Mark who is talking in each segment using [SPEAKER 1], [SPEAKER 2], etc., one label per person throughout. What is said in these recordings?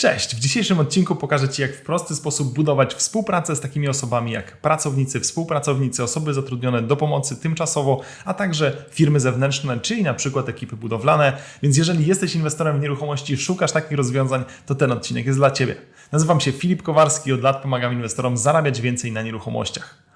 [SPEAKER 1] Cześć! W dzisiejszym odcinku pokażę Ci, jak w prosty sposób budować współpracę z takimi osobami jak pracownicy, współpracownicy, osoby zatrudnione do pomocy tymczasowo, a także firmy zewnętrzne, czyli na przykład ekipy budowlane. Więc jeżeli jesteś inwestorem w nieruchomości, szukasz takich rozwiązań, to ten odcinek jest dla Ciebie. Nazywam się Filip Kowarski i od lat pomagam inwestorom zarabiać więcej na nieruchomościach.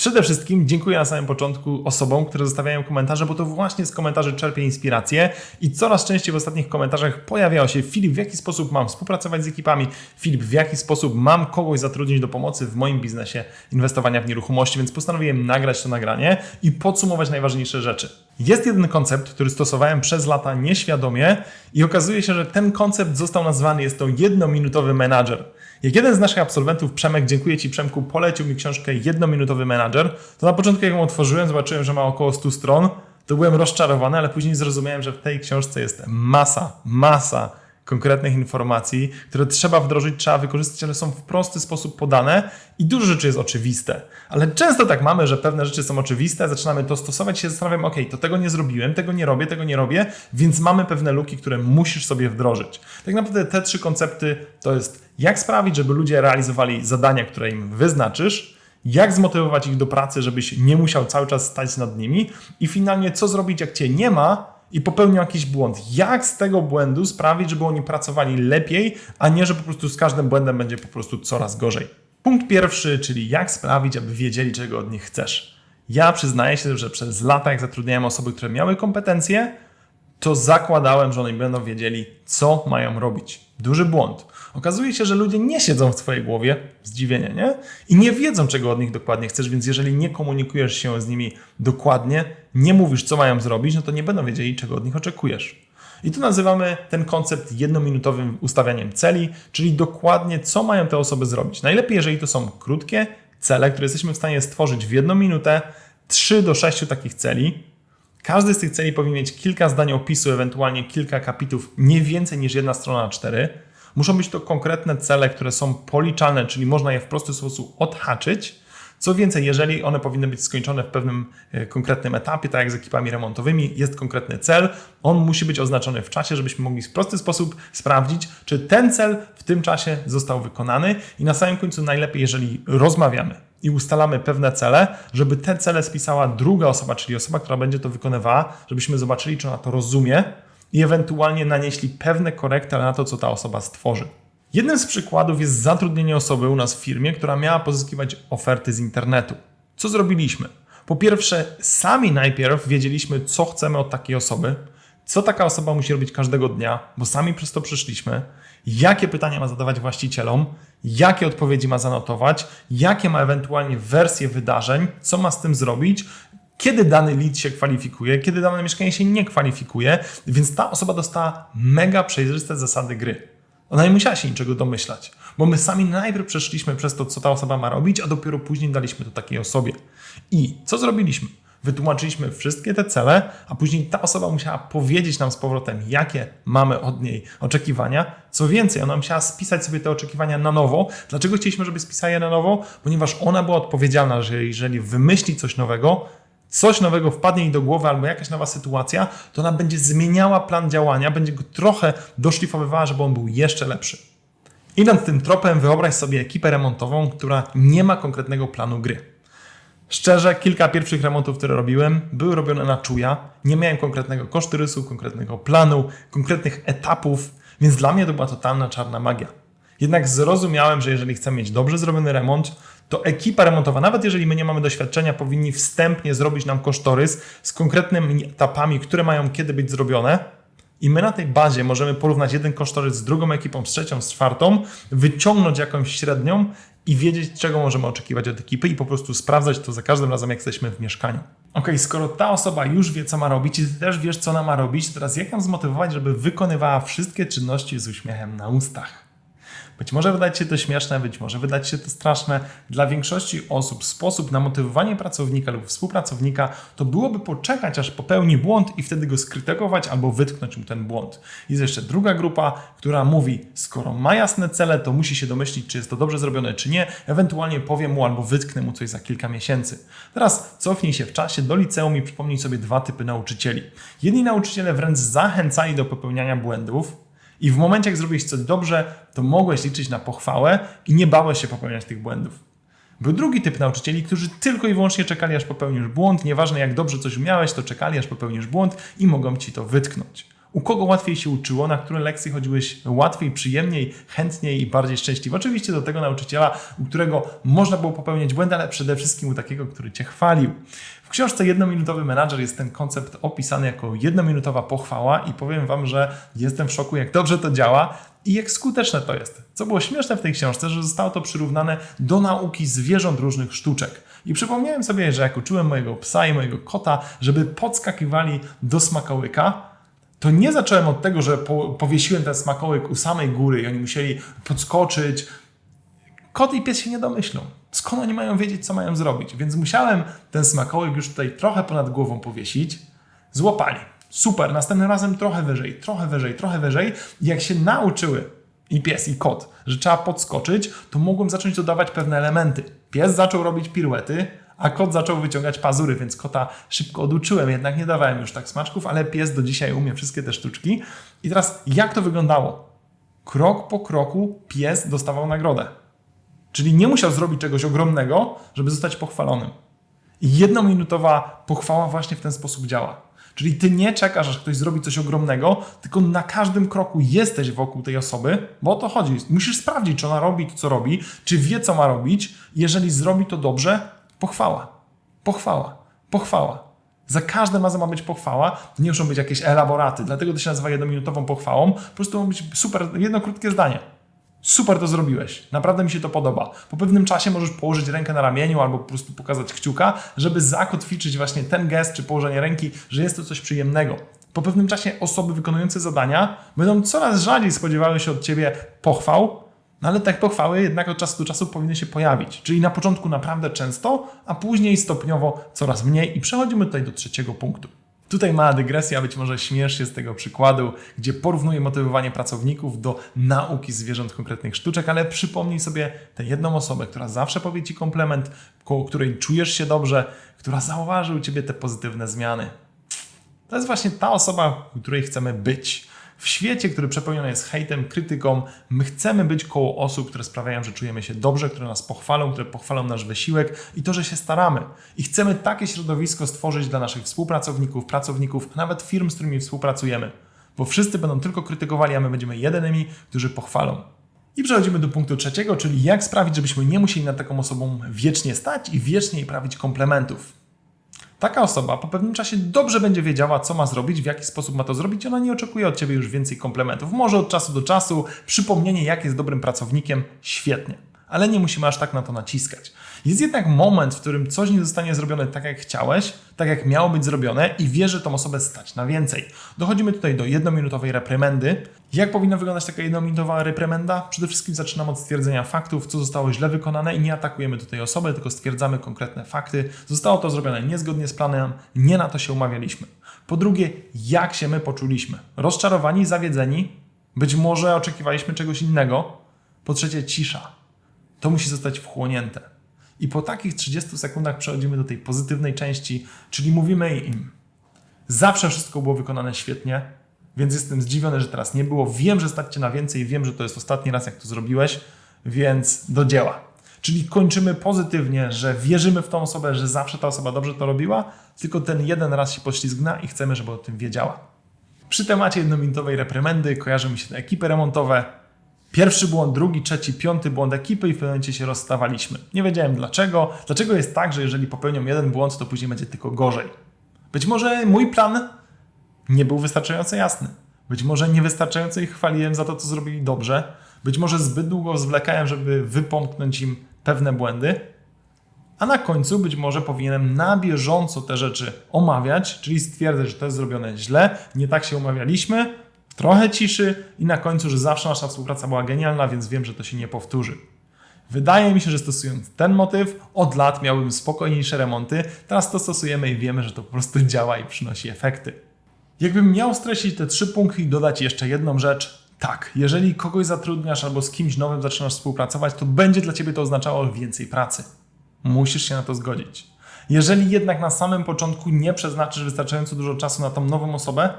[SPEAKER 1] Przede wszystkim dziękuję na samym początku osobom, które zostawiają komentarze, bo to właśnie z komentarzy czerpię inspirację i coraz częściej w ostatnich komentarzach pojawiało się Filip, w jaki sposób mam współpracować z ekipami, Filip, w jaki sposób mam kogoś zatrudnić do pomocy w moim biznesie inwestowania w nieruchomości, więc postanowiłem nagrać to nagranie i podsumować najważniejsze rzeczy. Jest jeden koncept, który stosowałem przez lata nieświadomie i okazuje się, że ten koncept został nazwany, jest to jednominutowy menadżer. Jak jeden z naszych absolwentów, Przemek, dziękuję Ci Przemku, polecił mi książkę Jednominutowy Menadżer, to na początku jak ją otworzyłem, zobaczyłem, że ma około 100 stron, to byłem rozczarowany, ale później zrozumiałem, że w tej książce jest masa, masa konkretnych informacji, które trzeba wdrożyć, trzeba wykorzystać, ale są w prosty sposób podane i dużo rzeczy jest oczywiste. Ale często tak mamy, że pewne rzeczy są oczywiste, zaczynamy to stosować się zastanawiam, ok, to tego nie zrobiłem, tego nie robię, tego nie robię, więc mamy pewne luki, które musisz sobie wdrożyć. Tak naprawdę te trzy koncepty to jest jak sprawić, żeby ludzie realizowali zadania, które im wyznaczysz, jak zmotywować ich do pracy, żebyś nie musiał cały czas stać nad nimi i finalnie co zrobić, jak cię nie ma i popełnią jakiś błąd. Jak z tego błędu sprawić, żeby oni pracowali lepiej, a nie, że po prostu z każdym błędem będzie po prostu coraz gorzej. Punkt pierwszy, czyli jak sprawić, aby wiedzieli, czego od nich chcesz. Ja przyznaję się, że przez lata, jak zatrudniałem osoby, które miały kompetencje, to zakładałem, że oni będą wiedzieli, co mają robić. Duży błąd. Okazuje się, że ludzie nie siedzą w Twojej głowie, zdziwienie, nie? I nie wiedzą, czego od nich dokładnie chcesz, więc jeżeli nie komunikujesz się z nimi dokładnie, nie mówisz, co mają zrobić, no to nie będą wiedzieli, czego od nich oczekujesz. I tu nazywamy ten koncept jednominutowym ustawianiem celi, czyli dokładnie, co mają te osoby zrobić. Najlepiej, jeżeli to są krótkie cele, które jesteśmy w stanie stworzyć w jedną minutę, 3 do 6 takich celi, każdy z tych celi powinien mieć kilka zdań opisu, ewentualnie kilka kapitów, nie więcej niż jedna strona na cztery. Muszą być to konkretne cele, które są policzalne, czyli można je w prosty sposób odhaczyć. Co więcej, jeżeli one powinny być skończone w pewnym e, konkretnym etapie, tak jak z ekipami remontowymi, jest konkretny cel, on musi być oznaczony w czasie, żebyśmy mogli w prosty sposób sprawdzić, czy ten cel w tym czasie został wykonany i na samym końcu najlepiej, jeżeli rozmawiamy i ustalamy pewne cele, żeby te cele spisała druga osoba, czyli osoba, która będzie to wykonywała, żebyśmy zobaczyli, czy ona to rozumie i ewentualnie nanieśli pewne korekty na to, co ta osoba stworzy. Jednym z przykładów jest zatrudnienie osoby u nas w firmie, która miała pozyskiwać oferty z internetu. Co zrobiliśmy? Po pierwsze, sami najpierw wiedzieliśmy, co chcemy od takiej osoby, co taka osoba musi robić każdego dnia, bo sami przez to przyszliśmy, jakie pytania ma zadawać właścicielom, jakie odpowiedzi ma zanotować, jakie ma ewentualnie wersje wydarzeń, co ma z tym zrobić, kiedy dany lead się kwalifikuje, kiedy dane mieszkanie się nie kwalifikuje, więc ta osoba dostała mega przejrzyste zasady gry. Ona nie musiała się niczego domyślać, bo my sami najpierw przeszliśmy przez to, co ta osoba ma robić, a dopiero później daliśmy to takiej osobie. I co zrobiliśmy? Wytłumaczyliśmy wszystkie te cele, a później ta osoba musiała powiedzieć nam z powrotem, jakie mamy od niej oczekiwania. Co więcej, ona musiała spisać sobie te oczekiwania na nowo. Dlaczego chcieliśmy, żeby spisała je na nowo? Ponieważ ona była odpowiedzialna, że jeżeli wymyśli coś nowego, coś nowego wpadnie jej do głowy albo jakaś nowa sytuacja, to ona będzie zmieniała plan działania, będzie go trochę doszlifowywała, żeby on był jeszcze lepszy. Idąc tym tropem, wyobraź sobie ekipę remontową, która nie ma konkretnego planu gry. Szczerze, kilka pierwszych remontów, które robiłem, były robione na czuja. Nie miałem konkretnego kosztorysu, konkretnego planu, konkretnych etapów, więc dla mnie to była totalna czarna magia. Jednak zrozumiałem, że jeżeli chcę mieć dobrze zrobiony remont, to ekipa remontowa, nawet jeżeli my nie mamy doświadczenia, powinni wstępnie zrobić nam kosztorys z konkretnymi etapami, które mają kiedy być zrobione. I my na tej bazie możemy porównać jeden kosztorys z drugą ekipą, z trzecią, z czwartą, wyciągnąć jakąś średnią i wiedzieć, czego możemy oczekiwać od ekipy i po prostu sprawdzać to za każdym razem, jak jesteśmy w mieszkaniu. Ok, skoro ta osoba już wie, co ma robić i ty też wiesz, co ona ma robić, to teraz jak ją zmotywować, żeby wykonywała wszystkie czynności z uśmiechem na ustach? Być może wydać się to śmieszne, być może wydać się to straszne. Dla większości osób sposób na motywowanie pracownika lub współpracownika to byłoby poczekać, aż popełni błąd i wtedy go skrytykować albo wytknąć mu ten błąd. Jest jeszcze druga grupa, która mówi, skoro ma jasne cele, to musi się domyślić, czy jest to dobrze zrobione, czy nie. Ewentualnie powie mu albo wytknę mu coś za kilka miesięcy. Teraz cofnij się w czasie do liceum i przypomnij sobie dwa typy nauczycieli. Jedni nauczyciele wręcz zachęcali do popełniania błędów, I w momencie, jak zrobiłeś coś dobrze, to mogłeś liczyć na pochwałę i nie bałeś się popełniać tych błędów. Był drugi typ nauczycieli, którzy tylko i wyłącznie czekali, aż popełnisz błąd. Nieważne jak dobrze coś umiałeś, to czekali, aż popełnisz błąd i mogą ci to wytknąć. U kogo łatwiej się uczyło, na które lekcje chodziłeś łatwiej, przyjemniej, chętniej i bardziej szczęśliwie? Oczywiście do tego nauczyciela, u którego można było popełniać błędy, ale przede wszystkim u takiego, który cię chwalił. W książce Jednominutowy Menadżer jest ten koncept opisany jako jednominutowa pochwała i powiem Wam, że jestem w szoku, jak dobrze to działa i jak skuteczne to jest. Co było śmieszne w tej książce, że zostało to przyrównane do nauki zwierząt różnych sztuczek. I przypomniałem sobie, że jak uczyłem mojego psa i mojego kota, żeby podskakiwali do smakołyka, to nie zacząłem od tego, że po, powiesiłem ten smakołyk u samej góry i oni musieli podskoczyć. Kot i pies się nie domyślą. Skąd oni mają wiedzieć, co mają zrobić? Więc musiałem ten smakołyk już tutaj trochę ponad głową powiesić. Złapali. Super, następnym razem trochę wyżej, trochę wyżej, trochę wyżej. Jak się nauczyły i pies, i kot, że trzeba podskoczyć, to mogłem zacząć dodawać pewne elementy. Pies zaczął robić piruety, a kot zaczął wyciągać pazury, więc kota szybko oduczyłem, jednak nie dawałem już tak smaczków, ale pies do dzisiaj umie wszystkie te sztuczki. I teraz jak to wyglądało? Krok po kroku pies dostawał nagrodę. Czyli nie musiał zrobić czegoś ogromnego, żeby zostać pochwalonym. I jednominutowa pochwała właśnie w ten sposób działa. Czyli ty nie czekasz, aż ktoś zrobi coś ogromnego, tylko na każdym kroku jesteś wokół tej osoby, bo o to chodzi. Musisz sprawdzić, czy ona robi to, co robi, czy wie, co ma robić. Jeżeli zrobi to dobrze, pochwała. Pochwała. Pochwała. Za każdym razem ma być pochwała, to nie muszą być jakieś elaboraty, dlatego to się nazywa jednominutową pochwałą. Po prostu ma być super, jedno krótkie zdanie. Super to zrobiłeś, naprawdę mi się to podoba. Po pewnym czasie możesz położyć rękę na ramieniu albo po prostu pokazać kciuka, żeby zakotwiczyć właśnie ten gest czy położenie ręki, że jest to coś przyjemnego. Po pewnym czasie osoby wykonujące zadania będą coraz rzadziej spodziewały się od ciebie pochwał, no ale te pochwały jednak od czasu do czasu powinny się pojawić. Czyli na początku naprawdę często, a później stopniowo coraz mniej. I przechodzimy tutaj do trzeciego punktu. Tutaj mała dygresja, być może śmiesz się z tego przykładu, gdzie porównuję motywowanie pracowników do nauki zwierząt konkretnych sztuczek, ale przypomnij sobie tę jedną osobę, która zawsze powie Ci komplement, koło której czujesz się dobrze, która zauważy u Ciebie te pozytywne zmiany. To jest właśnie ta osoba, której chcemy być. W świecie, który przepełniony jest hejtem, krytyką, my chcemy być koło osób, które sprawiają, że czujemy się dobrze, które nas pochwalą, które pochwalą nasz wysiłek i to, że się staramy. I chcemy takie środowisko stworzyć dla naszych współpracowników, pracowników, a nawet firm, z którymi współpracujemy. Bo wszyscy będą tylko krytykowali, a my będziemy jedynymi, którzy pochwalą. I przechodzimy do punktu trzeciego, czyli jak sprawić, żebyśmy nie musieli nad taką osobą wiecznie stać i wiecznie jej prawić komplementów. Taka osoba po pewnym czasie dobrze będzie wiedziała, co ma zrobić, w jaki sposób ma to zrobić. Ona nie oczekuje od ciebie już więcej komplementów. Może od czasu do czasu przypomnienie, jak jest dobrym pracownikiem, świetnie. Ale nie musimy aż tak na to naciskać. Jest jednak moment, w którym coś nie zostanie zrobione tak, jak chciałeś, tak jak miało być zrobione i wiesz, że tą osobę stać na więcej. Dochodzimy tutaj do jednominutowej reprymendy. Jak powinna wyglądać taka jednominutowa reprymenda? Przede wszystkim zaczynamy od stwierdzenia faktów, co zostało źle wykonane i nie atakujemy tutaj osoby, tylko stwierdzamy konkretne fakty. Zostało to zrobione niezgodnie z planem, nie na to się umawialiśmy. Po drugie, jak się my poczuliśmy? Rozczarowani, zawiedzeni? Być może oczekiwaliśmy czegoś innego? Po trzecie, cisza. To musi zostać wchłonięte. I po takich 30 sekundach przechodzimy do tej pozytywnej części, czyli mówimy im: Zawsze wszystko było wykonane świetnie, więc jestem zdziwiony, że teraz nie było. Wiem, że stać cię na więcej, wiem, że to jest ostatni raz, jak to zrobiłeś, więc do dzieła. Czyli kończymy pozytywnie, że wierzymy w tą osobę, że zawsze ta osoba dobrze to robiła, tylko ten jeden raz się poślizgna i chcemy, żeby o tym wiedziała. Przy temacie jednominutowej reprymendy kojarzy mi się ekipy remontowe, Pierwszy błąd, drugi, trzeci, piąty błąd ekipy i w pewnym momencie się rozstawaliśmy. Nie wiedziałem dlaczego. Dlaczego jest tak, że jeżeli popełnią jeden błąd, to później będzie tylko gorzej. Być może mój plan nie był wystarczająco jasny. Być może niewystarczająco ich chwaliłem za to, co zrobili dobrze. Być może zbyt długo zwlekałem, żeby wypomknąć im pewne błędy. A na końcu być może powinienem na bieżąco te rzeczy omawiać, czyli stwierdzać, że to jest zrobione źle, nie tak się umawialiśmy, trochę ciszy i na końcu, że zawsze nasza współpraca była genialna, więc wiem, że to się nie powtórzy. Wydaje mi się, że stosując ten motyw, od lat miałbym spokojniejsze remonty. Teraz to stosujemy i wiemy, że to po prostu działa i przynosi efekty. Jakbym miał streścić te trzy punkty i dodać jeszcze jedną rzecz, tak, jeżeli kogoś zatrudniasz albo z kimś nowym zaczynasz współpracować, to będzie dla ciebie to oznaczało więcej pracy. Musisz się na to zgodzić. Jeżeli jednak na samym początku nie przeznaczysz wystarczająco dużo czasu na tą nową osobę,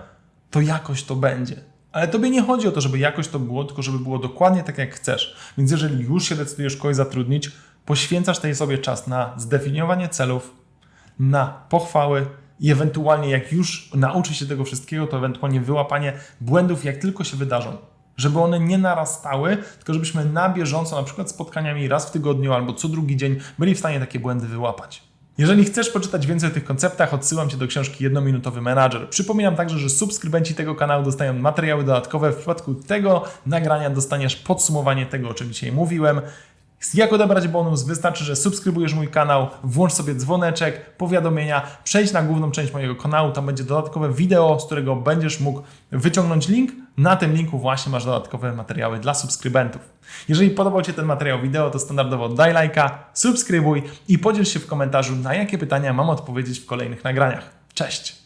[SPEAKER 1] to jakoś to będzie. Ale tobie nie chodzi o to, żeby jakoś to było, tylko żeby było dokładnie tak, jak chcesz. Więc jeżeli już się decydujesz kogoś zatrudnić, poświęcasz tej sobie czas na zdefiniowanie celów, na pochwały i ewentualnie jak już nauczy się tego wszystkiego, to ewentualnie wyłapanie błędów, jak tylko się wydarzą. Żeby one nie narastały, tylko żebyśmy na bieżąco, na przykład spotkaniami raz w tygodniu albo co drugi dzień, byli w stanie takie błędy wyłapać. Jeżeli chcesz poczytać więcej o tych konceptach, odsyłam Cię do książki Jednominutowy Menadżer. Przypominam także, że subskrybenci tego kanału dostają materiały dodatkowe. W przypadku tego nagrania dostaniesz podsumowanie tego, o czym dzisiaj mówiłem. Jak odebrać bonus? Wystarczy, że subskrybujesz mój kanał, włącz sobie dzwoneczek, powiadomienia, przejdź na główną część mojego kanału, tam będzie dodatkowe wideo, z którego będziesz mógł wyciągnąć link. Na tym linku właśnie masz dodatkowe materiały dla subskrybentów. Jeżeli podobał Ci ten materiał wideo, to standardowo daj lajka, subskrybuj i podziel się w komentarzu, na jakie pytania mam odpowiedzieć w kolejnych nagraniach. Cześć!